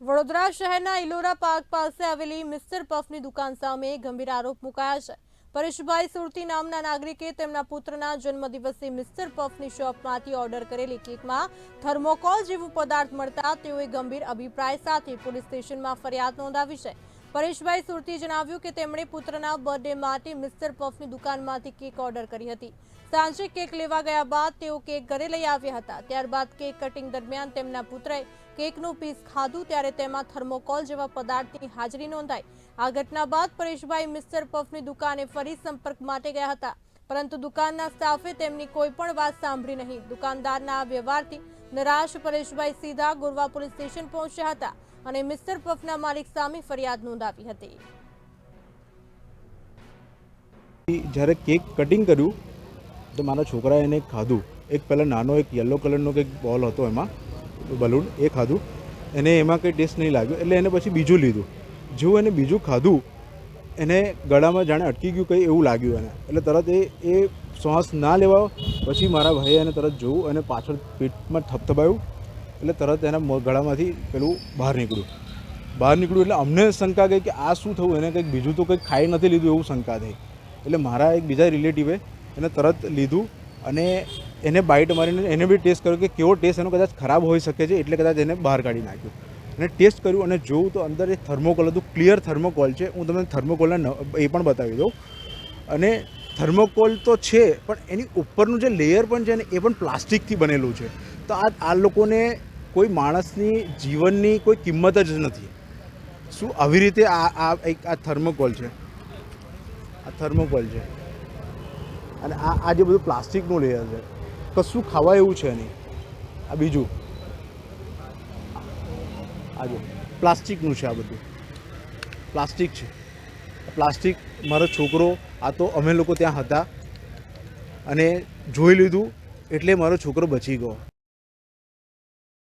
વડોદરા શહેરના ઇલોરા પાર્ક પાસે આવેલી મિસ્ટર પફની દુકાન સામે ગંભીર આરોપ મુકાયા છે. પરેશભાઈ સુરતી નામના નાગરિકે તેમના પુત્રના જન્મદિવસે મિસ્ટર પફની શોપમાંથી ઓર્ડર કરેલી કેકમાં થર્મોકોલ જેવું પદાર્થ મળતા તેઓએ ગંભીર અભિપ્રાય સાથે પોલીસ સ્ટેશનમાં ફરિયાદ નોંધાવી છે. પરેશભાઈ સુરતીએ જણાવ્યું કે તેમણે પુત્રના બર્થડે માટે મિસ્ટર પફની દુકાનમાંથી કેક ઓર્ડર કરી હતી. સાંજે કેક લેવા ગયા બાદ તેઓ કેક ઘરે લઈ આવ્યા હતા. ત્યારબાદ કેક કટિંગ દરમિયાન તેમના પુત્રએ કેકનું પીસ ખાધું, ત્યારે તેમાં થર્મોકોલ જેવા પદાર્થની હાજરી નોંધાઈ. આ ઘટના બાદ પરેશભાઈ મિસ્ટર પફની દુકાને ફરી સંપર્ક માટે ગયા હતા. પરંતુ દુકાનના સ્ટાફે તેમની કોઈ પણ વાત સાંભળી નહીં. દુકાનદારના આ વ્યવહારથી નરાશ પરેશભાઈ સીધા ગોરવા પોલીસ સ્ટેશન પહોંચ્યા હતા. અને મિસ્ટર પફના માલિક સામે ફરિયાદ નોંધાવી હતી. જ્યારે કેક કટિંગ કર્યું, તો મારા છોકરાએ એને ખાધું. એક પહેલાં નાનો, એક યલો કલરનો કંઈક બોલ હતો એમાં બલૂન એ ખાધું. એને એમાં કંઈ ટેસ્ટ નહીં લાગ્યો, એટલે એને પછી બીજું લીધું. જેવું એને બીજું ખાધું, એને ગળામાં જાણે અટકી ગયું કંઈ એવું લાગ્યું એને. એટલે તરત એ એ શ્વાસ ના લેવા, પછી મારા ભાઈએ એને તરત જોયું અને પાછળ પેટમાં થપથપાયું. એટલે તરત એના ગળામાંથી પેલું બહાર નીકળ્યું. બહાર નીકળ્યું એટલે અમને શંકા ગઈ કે આ શું થયું? એને કંઈક બીજું તો કંઈક ખાઈ નથી લીધું એવું શંકા થઈ. એટલે મારા એક બીજા રિલેટિવે એને તરત લીધું અને એને બાઇટ મારીને એને બી ટેસ્ટ કર્યો કે કેવો ટેસ્ટ, એનો કદાચ ખરાબ હોઈ શકે છે એટલે કદાચ એને બહાર કાઢી નાખ્યું. અને ટેસ્ટ કર્યું અને જોયું તો અંદર એ થર્મોકોલ હતું, ક્લિયર થર્મોકોલ છે. હું તમને થર્મોકોલના એ પણ બતાવી દઉં. અને થર્મોકોલ તો છે, પણ એની ઉપરનું જે લેયર પણ છે ને, એ પણ પ્લાસ્ટિકથી બનેલું છે. તો આ આ લોકોને કોઈ માણસની જીવનની કોઈ કિંમત જ નથી. શું આવી રીતે આ આ એક આ થર્મોકોલ છે? આ થર્મોકોલ છે. અને આ આ જે બધું પ્લાસ્ટિકનું લેયર છે, કશું ખાવા એવું છે નહીં. આ બીજું. આ જો, પ્લાસ્ટિકનું છે આ બધું. પ્લાસ્ટિક છે. પ્લાસ્ટિક મારો છોકરો, આ તો અમે લોકો ત્યાં હતા. અને જોઈ લીધું, એટલે મારો છોકરો બચી ગયો.